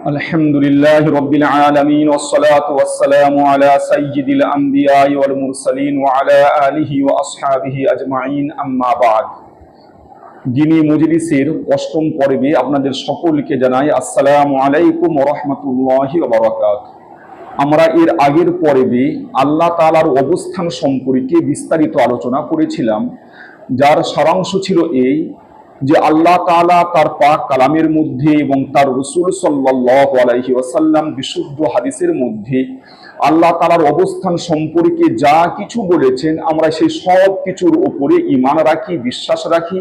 الحمد لله رب العالمين والصلاة والسلام على سيد الأنبياء والمرسلين وعلى آله وأصحابه أجمعين أما بعد দিনী মজলিসের অষ্টম পর্বে আপনাদের সকলকে জানাই আসসালামু আলাইকুম রহমতুল্লাহি বারাকাত আমরা এর আগের পর্বে আল্লাহ তাআলার অবস্থান সম্পর্কে বিস্তারিত আলোচনা করেছিলাম যার সারাংশ ছিল এই যে আল্লাহ তালা তার পাক কালামের মধ্যে এবং তার রসুল ওয়াসাল্লাম বিশুদ্ধ হাদিসের মধ্যে আল্লাহ তাআলার অবস্থান সম্পর্কে যা কিছু বলেছেন, আমরা সেই সব কিছুর ওপরে ঈমান রাখি, বিশ্বাস রাখি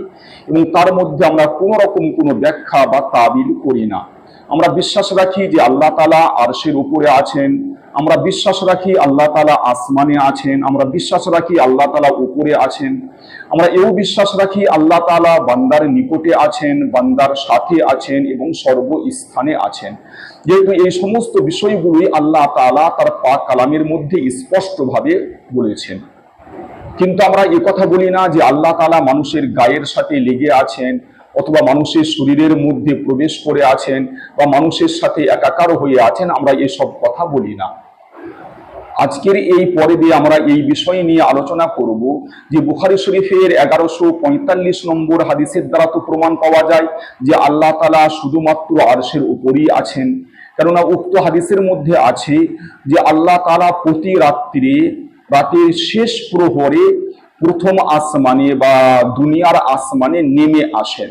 এবং তার মধ্যে আমরা কোনো রকম কোনো ব্যাখ্যা বা তাবিল করি না। আমরা বিশ্বাস রাখি যে আল্লাহ তাআলা আরশের উপরে আছেন আমরা বিশ্বাস রাখি আল্লাহ তাআলা আসমানে আছেন, আমরা বিশ্বাস রাখি আল্লাহ তালা উপরে আছেন, আমরা এও বিশ্বাস রাখি আল্লাহ তাআলা বান্দার নিকটে আছেন, বান্দার সাথে আছেন এবং সর্বস্থানে আছেন। যেহেতু এই সমস্ত বিষয়গুলোই আল্লাহ তাআলা তার পাক কালামের মধ্যে স্পষ্টভাবে বলেছেন। কিন্তু আমরা কথা বলি না যে আল্লাহ তালা মানুষের গায়ের সাথে লেগে আছেন অথবা মানুষের শরীরের মধ্যে প্রবেশ করে আছেন বা মানুষের সাথে একাকার হয়ে আছেন, আমরা এসব কথা বলি না। আজকের এই পর্বে আমরা এই বিষয় নিয়ে আলোচনা করব যে বুখারি শরীফের এগারোশো পঁয়তাল্লিশ নম্বর হাদিসের দ্বারা তো প্রমাণ পাওয়া যায় যে আল্লাহ তালা শুধুমাত্র আরশের উপরই আছেন। কেননা উক্ত হাদিসের মধ্যে আছে যে আল্লাহ তালা প্রতি রাত্রিরে, রাতের শেষ প্রহরে প্রথম আসমানে বা দুনিয়ার আসমানে নেমে আসেন।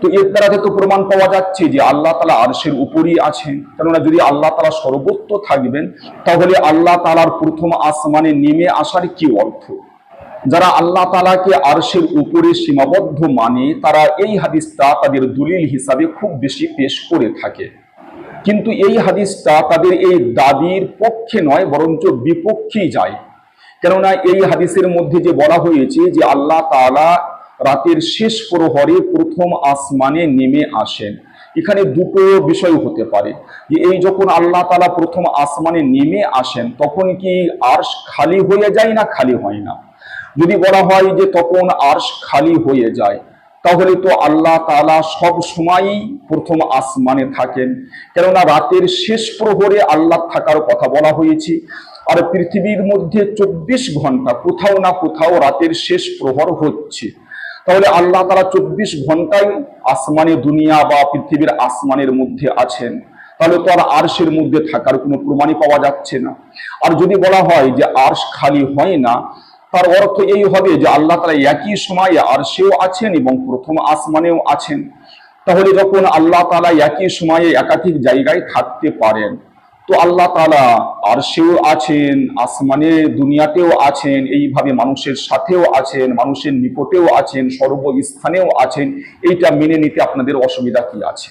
তো এর দ্বারা তো প্রমাণ পাওয়া যাচ্ছে যে আল্লাহ তালা আরশের উপরই আছেন, কেননা যদি আল্লাহ তালা সর্বত্র থাকবেন, তাহলে আল্লাহ তালার প্রথম আসমানে নেমে আসার কি অর্থ? যারা আল্লাহ তালাকে আরশের উপরে সীমাবদ্ধ মানে তারা এই হাদিসটা তাদের দলিল হিসাবে খুব বেশি পেশ করে থাকে। কিন্তু এই হাদিসটা তাদের এই দাবির পক্ষে নয়, বরঞ্চ বিপক্ষেই যায়। কেননা এই হাদিসের মধ্যে যে বলা হয়েছে যে আল্লাহ তাআলা রাতের শেষ প্রহরে প্রথম আসমানে নেমে আসেন। এখানে দুটো বিষয় হতে পারে। যে এই যখন আল্লাহ তালা প্রথম আসমানে নেমে আসেন, তখন কি আরশ খালি হয়ে যায় না খালি হয় না? যদি বলা হয় যে তখন আরশ খালি হয়ে যায়, তাহলে তো আল্লাহ তালা সব সময়ই প্রথম আসমানে থাকেন। কেননা রাতের শেষ প্রহরে আল্লাহ থাকার কথা বলা হয়েছে। আর পৃথিবীর মধ্যে চব্বিশ ঘণ্টা কোথাও না কোথাও রাতের শেষ প্রহর হচ্ছে। তাহলে আল্লাহ তারা চব্বিশ ঘন্টায় আসমানে দুনিয়া বা পৃথিবীর আসমানের মধ্যে আছেন। তাহলে তো আর আরশের মধ্যে থাকার কোনো প্রমাণই পাওয়া যাচ্ছে না। আর যদি বলা হয় যে আরশ খালি হয় না, তার অর্থ এই হবে যে আল্লাহ তারা একই সময়ে আরশেও আছেন এবং প্রথম আসমানেও আছেন। তাহলে যখন আল্লাহ তালা একই সময়ে একাধিক জায়গায় থাকতে পারেন তো আল্লাহ তালা আর সেও আছেন, আসমানে, দুনিয়াতেও আছেন, এইভাবে মানুষের সাথেও আছেন, মানুষের নিকটেও আছেন, সর্বস্থানেও আছেন, এইটা মেনে নিতে আপনাদের অসুবিধা কি আছে?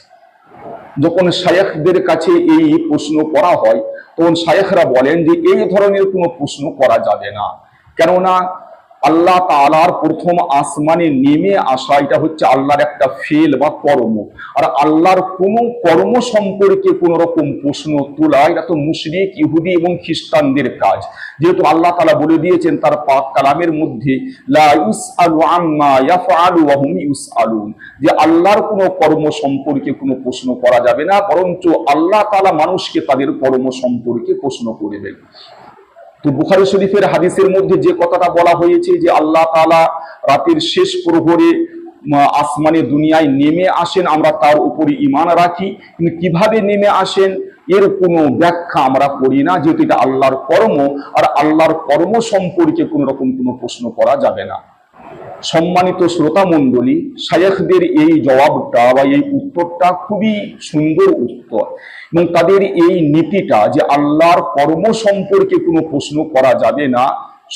যখন শায়েখদের কাছে এই প্রশ্ন করা হয়, তখন শায়েখরা বলেন যে এই ধরনের কোনো প্রশ্ন করা যাবে না। কেননা আল্লাহ তালার প্রথম আসমানে নেমে আসা, এটা হচ্ছে আল্লাহর একটা ফেল বা কর্ম। আর আল্লাহর কোন কর্ম সম্পর্কে কোন রকম প্রশ্ন তোলা, এটা তো মুশরিক, ইহুদি এবং খ্রিস্টানদের কাজ। যেহেতু আল্লাহ তালা বলে দিয়েছেন তার পাক কালামের মধ্যে যে আল্লাহর কোনো কর্ম সম্পর্কে কোনো প্রশ্ন করা যাবে না, বরঞ্চ আল্লাহ তালা মানুষকে তাদের কর্ম সম্পর্কে প্রশ্ন করে করবেন। তো বুখারি শরীফের হাদিসের মধ্যে যে কথাটা বলা হয়েছে যে আল্লাহ তালা রাতের শেষ প্রহরে আসমানে, দুনিয়ায় নেমে আসেন, আমরা তার উপরে ইমান রাখি। কিন্তু কীভাবে নেমে আসেন? এর কোনো ব্যাখ্যা আমরা করি না, যেহেতু এটা আল্লাহর কর্ম, আর আল্লাহর কর্ম সম্পর্কে কোনো রকম কোনো প্রশ্ন করা যাবে না। সম্মানিত শ্রোতা মণ্ডলী শায়েখদের এই জবাবটা বা এই উত্তরটা খুবই সুন্দর উত্তর এবং তাদের এই নীতিটা যে আল্লাহর কর্ম সম্পর্কে কোনো প্রশ্ন করা যাবে না,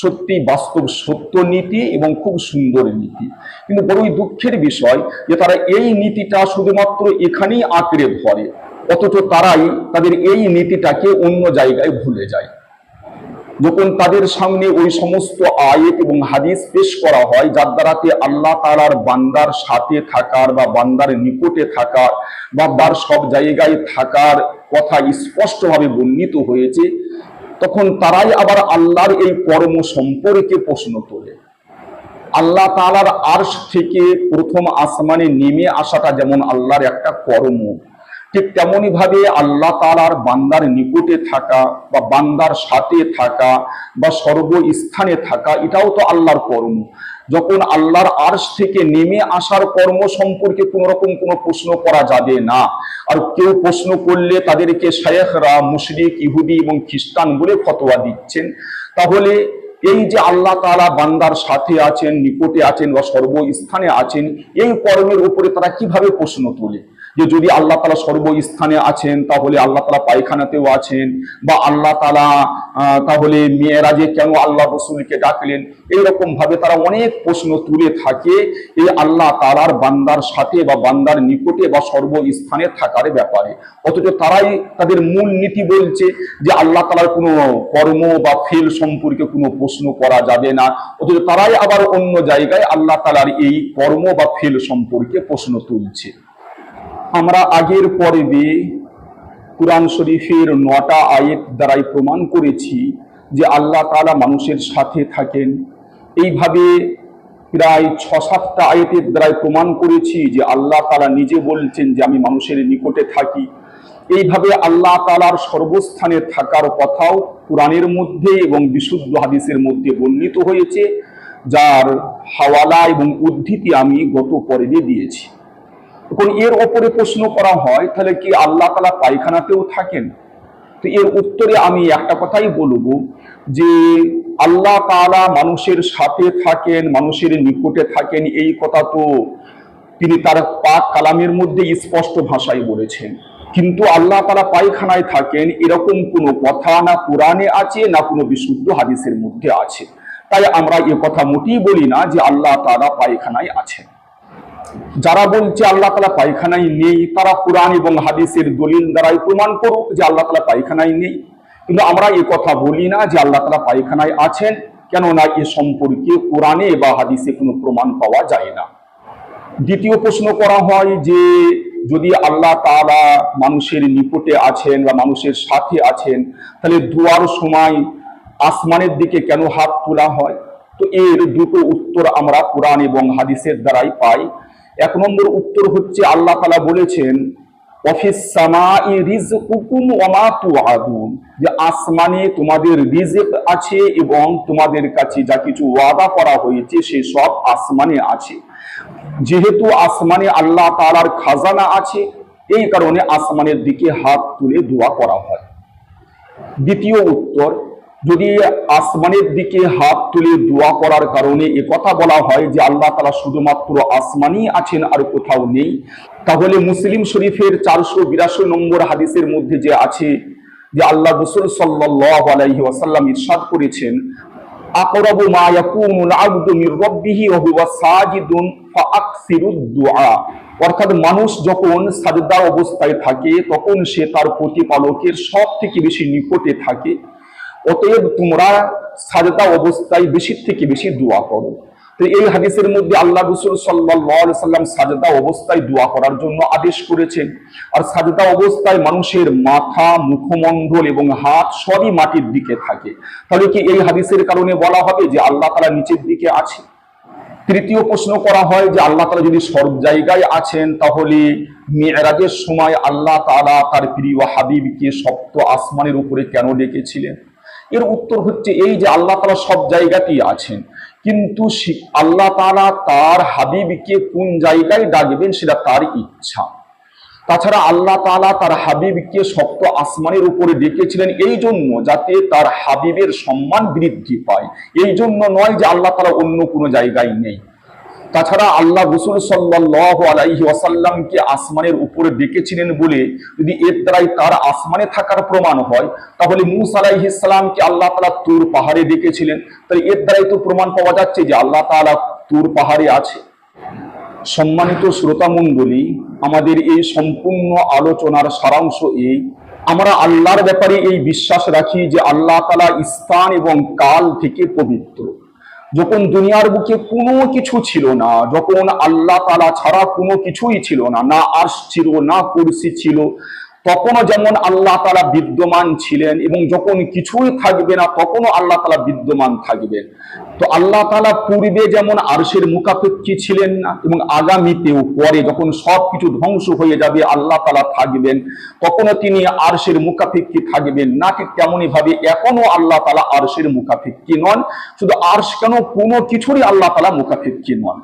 সত্যি বাস্তব সত্য নীতি এবং খুব সুন্দর নীতি। কিন্তু বড়ই দুঃখের বিষয় যে তারা এই নীতিটা শুধুমাত্র এখানেই আঁকড়ে ধরে, অথচ তারাই তাদের এই নীতিটাকে অন্য জায়গায় ভুলে যায়। যখন তাদের সামনে ওই সমস্ত আয়েত এবং হাদিস পেশ করা হয়, যার দ্বারাতে আল্লাহ তালার বান্দার সাথে থাকার বা বান্দার নিকটে থাকার বা তার সব জায়গায় থাকার কথা স্পষ্টভাবে বর্ণিত হয়েছে, তখন তারাই আবার আল্লাহর এই কর্ম সম্পর্কে প্রশ্ন তোলে। আল্লাহ তালার আর্শ থেকে প্রথম আসমানে নেমে আসাটা যেমন আল্লাহর একটা কর্ম ঠিক তেমনই ভাবে আল্লাহ তালার বান্দার নিকটে থাকা বা বান্দার সাথে থাকা বা সর্বস্থানে থাকা এটাও তো আল্লাহর কর্ম। যখন আল্লাহর আর্শ থেকে নেমে আসার কর্ম সম্পর্কে কোনো রকম কোনো প্রশ্ন করা যাবে না। আর কেউ প্রশ্ন করলে তাদেরকে শায়েখরা, মুশরিক, ইহুদি এবং খ্রিস্টান বলে ফতোয়া দিচ্ছেন। তাহলে এই যে আল্লাহ তাআলা বান্দার সাথে আছেন, নিকটে আছেন বা সর্বস্থানে আছেন, এই কর্মের উপরে তারা কীভাবে প্রশ্ন তোলে? যে যদি আল্লাহ তালা সর্বস্থানে আছেন, তাহলে আল্লাহ তালা পায়খানাতেও আছেন। বা আল্লাহ তালা তাহলে মেয়েরাজে কেন আল্লাহ রসুলকে ডাকলেন? এইরকম ভাবে তারা অনেক প্রশ্ন তুলে থাকে এই আল্লাহ তালার বান্দার সাথে বা বান্দার নিকটে বা সর্বস্থানে থাকার ব্যাপারে। অথচ তারাই তাদের মূল নীতি বলছে যে আল্লাহ তালার কোনো কর্ম বা ফেল সম্পর্কে কোনো প্রশ্ন করা যাবে না। অথচ তারাই আবার অন্য জায়গায় আল্লাহ তালার এই কর্ম বা ফেল সম্পর্কে প্রশ্ন তুলছে। আমরা আগের পর্বে কোরআন শরীফের নটা আয়েত দ্বারাই প্রমাণ করেছি যে আল্লাহ তালা মানুষের সাথে থাকেন, এইভাবে প্রায় ছ সাতটা আয়াতের দ্বারাই প্রমাণ করেছি যে আল্লাহ তালা নিজে বলছেন যে আমি মানুষের নিকটে থাকি। এইভাবে আল্লাহ তাআলার সর্বস্থানে থাকার কথাও কোরআনের মধ্যে এবং বিশুদ্ধ হাদিসের মধ্যে বর্ণিত হয়েছে, যার হাওয়ালা এবং উদ্ধৃতি আমি গত পর্বে দিয়েছি। এখন এর ওপরে প্রশ্ন করা হয়, তাহলে কি আল্লাহ তালা পায়খানাতেও থাকেন? তো এর উত্তরে আমি একটা কথাই বলব যে আল্লাহ তাআলা মানুষের সাথে থাকেন, মানুষের নিকটে থাকেন, এই কথা তো তিনি তার পাক কালামের মধ্যে স্পষ্ট ভাষায় বলেছেন। কিন্তু আল্লাহ তালা পায়খানায় থাকেন এরকম কোনো কথা না কোরআনে আছে, না কোনো বিশুদ্ধ হাদিসের মধ্যে আছে। তাই আমরা এ কথা মোটেই বলি না যে আল্লাহ তাআলা পায়খানায় আছেন। যারা বলছে আল্লাহ তালা পায়খানায় নেই, তারা কোরআন এবং হাদিসের দলিল দ্বারাই প্রমাণ করুক যে আল্লাহ তালা পায়খানায় নেই। কিন্তু আমরা এ কথা বলি না যে আল্লাহ তালা পায়খানায় আছেন, কেননা এ সম্পর্কে কোরআনে বা হাদিসে কোনো প্রমাণ পাওয়া যায় না। দ্বিতীয় প্রশ্ন করা হয় যে যদি আল্লাহ তাআলা মানুষের নিকটে আছেন বা মানুষের সাথে আছেন, তাহলে দুয়ার সময় আসমানের দিকে কেন হাত তোলা হয়? তো এর দুটো উত্তর আমরা কোরআন এবং হাদিসের দ্বারাই পাই। এক নম্বর উত্তর হচ্ছে আল্লাহ তালা বলেছেন অফিস সামাই রিজকুকুম ওয়া মা তুআদুন যে আসমানে তোমাদের রিজিক আছে এবং তোমাদের কাছে যা কিছু ওয়াদা করা হয়েছে সে সব আসমানে আছে। যেহেতু আসমানে আল্লাহ তাআলার খাজানা আছে, এই কারণে আসমানের দিকে হাত তুলে দোয়া করা হয়। দ্বিতীয় উত্তর যদি আসমানের দিকে হাত তুলে দোয়া করার কারণে এ কথা বলা হয় যে আল্লাহ তালা শুধুমাত্র আসমানই আছেন আর কোথাও নেই, তাহলে মুসলিম শরীফের চারশো বিরাশি নম্বর হাদিসের মধ্যে যে আছে যে আল্লাহ রসুল সাল্লাহ আলাইহি ওয়াসাল্লাম ইরশাদ করেছেন সাজিদুন অর্থাৎ মানুষ যখন সাজদা অবস্থায় থাকে, তখন সে তার প্রতিপালকের সব থেকে বেশি নিকটে থাকে। অতএব তোমরা সাজদা অবস্থায় বেশি থেকে বেশি দোয়া করো। তো এই হাদিসের মধ্যে আল্লাহ রসুল সাল্লাম সাজদা অবস্থায় দোয়া করার জন্য আদেশ করেছেন। আর সাজদা অবস্থায় মানুষের মাথা, মুখমণ্ডল এবং হাত সবই মাটির দিকে থাকে। তাহলে কি এই হাদিসের কারণে বলা হবে যে আল্লাহ তারা নিচের দিকে আছে? তৃতীয় প্রশ্ন করা হয় যে আল্লাহ তালা যদি সব জায়গায় আছেন, তাহলে মেয়েরাজের সময় আল্লাহ তালা তার প্রিয় হাবিবকে সপ্ত আসমানের উপরে কেন ডেকেছিলেন? এর উত্তর হচ্ছে এই যে আল্লাহ তালা সব জায়গাতেই আছেন। কিন্তু আল্লাহ তালা তার হাবিবকে কোন জায়গায় ডাকবেন সেটা তার ইচ্ছা। তাছাড়া আল্লাহ তালা তার হাবিবকে শক্ত আসমানের উপরে ডেকেছিলেন এই জন্য যাতে তার হাবিবের সম্মান বৃদ্ধি পায়। এই জন্য নয় যে আল্লাহ তালা অন্য কোনো জায়গায় নেই। তাছাড়া আল্লাহ রসুল সাল্লাহ আলাইহি ওয়াসাল্লামকে আসমানের উপরে ডেকেছিলেন বলে যদি এর দ্বারাই তার আসমানে থাকার প্রমাণ হয়, তাহলে মুসা আলাইহি সালামকে আল্লাহ তালা তুর পাহাড়ে ডেকেছিলেন। তাহলে এর দ্বারাই তো প্রমাণ পাওয়া যাচ্ছে যে আল্লাহ তাআলা তুর পাহাড়ে আছে। সম্মানিত শ্রোতামণ্ডলী আমাদের এই সম্পূর্ণ আলোচনার সারাংশ এই। আমরা আল্লাহর ব্যাপারে এই বিশ্বাস রাখি যে আল্লাহ তালা স্থান এবং কাল থেকে পবিত্র। যখন দুনিয়ার বুকে কোনো কিছু ছিল না, যখন আল্লাহ তালা ছাড়া কোনো কিছুই ছিল না না আর্শ ছিল, না কুরসি ছিল তখনও যেমন আল্লাহ তালা বিদ্যমান ছিলেন এবং যখন কিছুই থাকবে না তখনও আল্লাহ তালা বিদ্যমান থাকবেন তো আল্লাহ তালা পূর্বে যেমন আরশের মুখাপেক্ষী ছিলেন না এবং আগামীতেও পরে যখন সব কিছু ধ্বংস হয়ে যাবে, আল্লাহ তালা থাকবেন। তখনও তিনি আরশের মুখাপেক্ষী থাকবেন না, ঠিক তেমনই ভাবে এখনও আল্লাহ তালা আরশের মুখাপেক্ষী নন। শুধু আরশ কেন, কোনো কিছুরই আল্লাহ তালা মুখাপেক্ষী নন।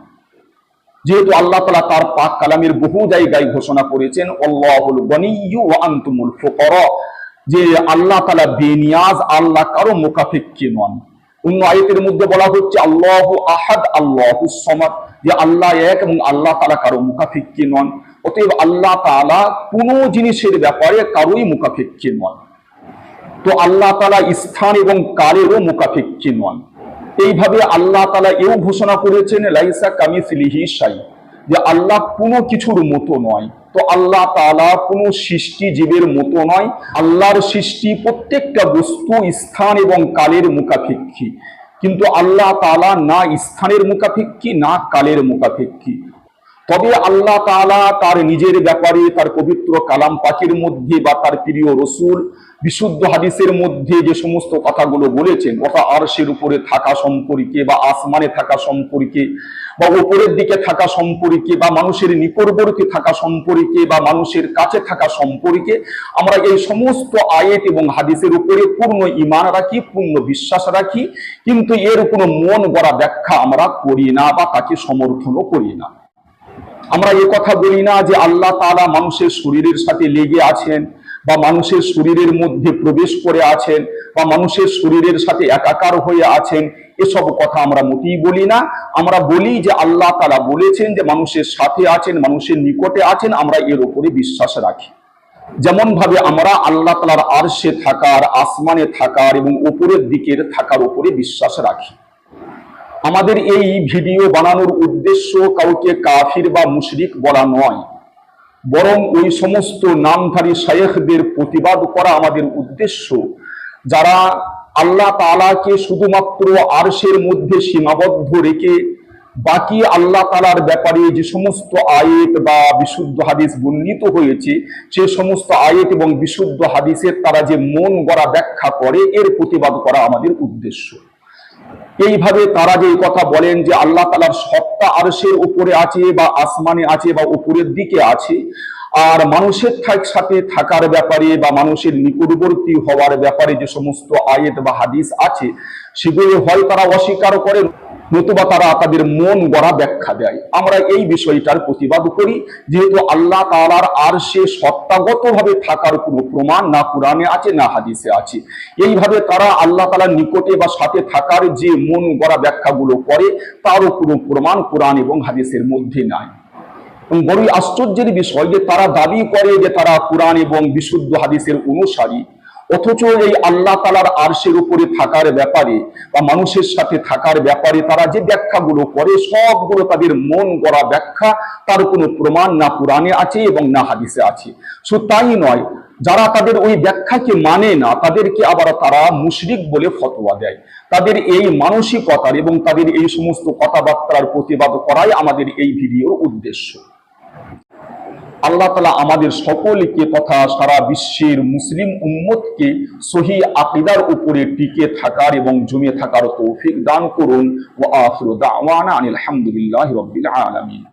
যেহেতু আল্লাহ তালা তার পাক কালামের বহু জায়গায় ঘোষণা করেছেন, আল্লাহুল গনিয়্যু ওয়া আনতুমুল যে আল্লাহ তালা বেনিয়াজ, আল্লাহ কারও মুখাপেক্ষী নন। অন্য আয়াতের মধ্যে বলা হচ্ছে, আল্লাহ আহাদ, আল্লাহ সমাদ যে আল্লাহ এক এবং আল্লাহ তালা কারও মুখাপেক্ষী নন। অতএব আল্লাহ তালা কোনো জিনিসের ব্যাপারে কারোই মুখাপেক্ষী নন। তো আল্লাহ তালা স্থান এবং কালেরও মুখাপেক্ষী নন। এইভাবে আল্লাহ তালা এও ঘোষণা করেছেন, লাইসা কামি সিলিহি সাই যে আল্লাহ কোনো কিছুর মতো নয়। তো আল্লাহ তালা কোনো সৃষ্টি জীবের মতো নয়। আল্লাহর সৃষ্টি প্রত্যেকটা বস্তু স্থান এবং কালের মুখাপেক্ষী। কিন্তু আল্লাহ তালা না স্থানের মুখাপেক্ষী, না কালের মুখাপেক্ষী। তবে আল্লাহ তাআলা তার নিজের ব্যাপারে তার পবিত্র কালাম পাকের মধ্যে বা তার প্রিয় রসুল বিশুদ্ধ হাদিসের মধ্যে যে সমস্ত কথাগুলো বলেছেন অথা আরশের উপরে থাকা সম্পর্কে বা আসমানে থাকা সম্পর্কে বা উপরের দিকে থাকা সম্পর্কে বা মানুষের নিকটবর্তী থাকা সম্পর্কে বা মানুষের কাছে থাকা সম্পর্কে আমরা এই সমস্ত আয়েত এবং হাদিসের উপরে পূর্ণ ইমান রাখি, পূর্ণ বিশ্বাস রাখি, কিন্তু এর কোনো মন গড়া ব্যাখ্যা আমরা করি না বা তাকে সমর্থনও করি না। আমরা এ কথা বলি না যে আল্লাহ তাআলা মানুষের শরীরের সাথে লেগে আছেন বা মানুষের শরীরের মধ্যে প্রবেশ করে আছেন বা মানুষের শরীরের সাথে একাকার হয়ে আছেন, এসব কথা আমরা মোটেই বলি না। আমরা বলি যে আল্লাহ তাআলা বলেছেন যে মানুষের সাথে আছেন, মানুষের নিকটে আছেন, আমরা এর উপরে বিশ্বাস রাখি। যেমন ভাবে আমরা আল্লাহ তালার আরশে থাকার, আসমানে থাকার এবং উপরের দিকের থাকার উপরে বিশ্বাস রাখি। আমাদের এই ভিডিও বানানোর উদ্দেশ্য কাউকে কাফির বা মুশরিক বলা নয়। বরং ওই সমস্ত নামধারী শায়েখদের প্রতিবাদ করা আমাদের উদ্দেশ্য। যারা আল্লাহ তাআলাকে শুধুমাত্র আরশের মধ্যে সীমাবদ্ধ রেখে বাকি আল্লাহ তালার ব্যাপারে যে সমস্ত আয়েত বা বিশুদ্ধ হাদিস বর্ণিত হয়েছে, সে সমস্ত আয়েত এবং বিশুদ্ধ হাদিসের তারা যে মন গড়া ব্যাখ্যা করে, এর প্রতিবাদ করা আমাদের উদ্দেশ্য। এইভাবে তারা যে কথা বলেন যে আল্লাহ তালার সত্তা আরশের উপরে আছে বা আসমানে আছে বা উপরের দিকে আছে, আর মানুষের সাথে থাকার ব্যাপারে বা মানুষের নিকটবর্তী হওয়ার ব্যাপারে যে সমস্ত আয়েত বা হাদিস আছে, সেগুলো হয় তারা অস্বীকার করে নতুবা তারা তাদের মন গড়া ব্যাখ্যা দেয়। আমরা এই বিষয়টার প্রতিবাদ করি, যেহেতু আল্লাহ তাআলার আর সে সত্তাগতভাবে থাকার কোনো প্রমাণ না কোরআনে আছে, না হাদিসে আছে। এইভাবে তারা আল্লাহ তাআলার নিকটে বা সাথে থাকার যে মন গড়া ব্যাখ্যাগুলো করে, তারও কোনো প্রমাণ কোরআন এবং হাদিসের মধ্যে নাই। বড়ই আশ্চর্যের বিষয় যে তারা দাবি করে যে তারা কোরআন এবং বিশুদ্ধ হাদিসের অনুসারী। অথচ এই আল্লাহ তালার আরশের উপরে থাকার ব্যাপারে বা মানুষের সাথে থাকার ব্যাপারে তারা যে ব্যাখ্যাগুলো করে, সবগুলো তাদের মন গড়া ব্যাখ্যা, তার কোনো প্রমাণ না পুরাণে আছে এবং না হাদিসে আছে। সো তাই নয়, যারা তাদের ওই ব্যাখ্যাকে মানে না, তাদেরকে আবার তারা মুশরিক বলে ফতোয়া দেয়। তাদের এই মানসিকতার এবং তাদের এই সমস্ত কথাবার্তার প্রতিবাদ করাই আমাদের এই ভিডিওর উদ্দেশ্য। আল্লাহ তালা আমাদের সকলকে তথা সারা বিশ্বের মুসলিম উম্মতকে সহি আকিদার উপরে টিকে থাকার এবং জমিয়ে থাকার তৌফিক দান করুন। ও আফরুদ আওয়ানা আনিল আলহামদুলিল্লাহ রবিল আলামিন।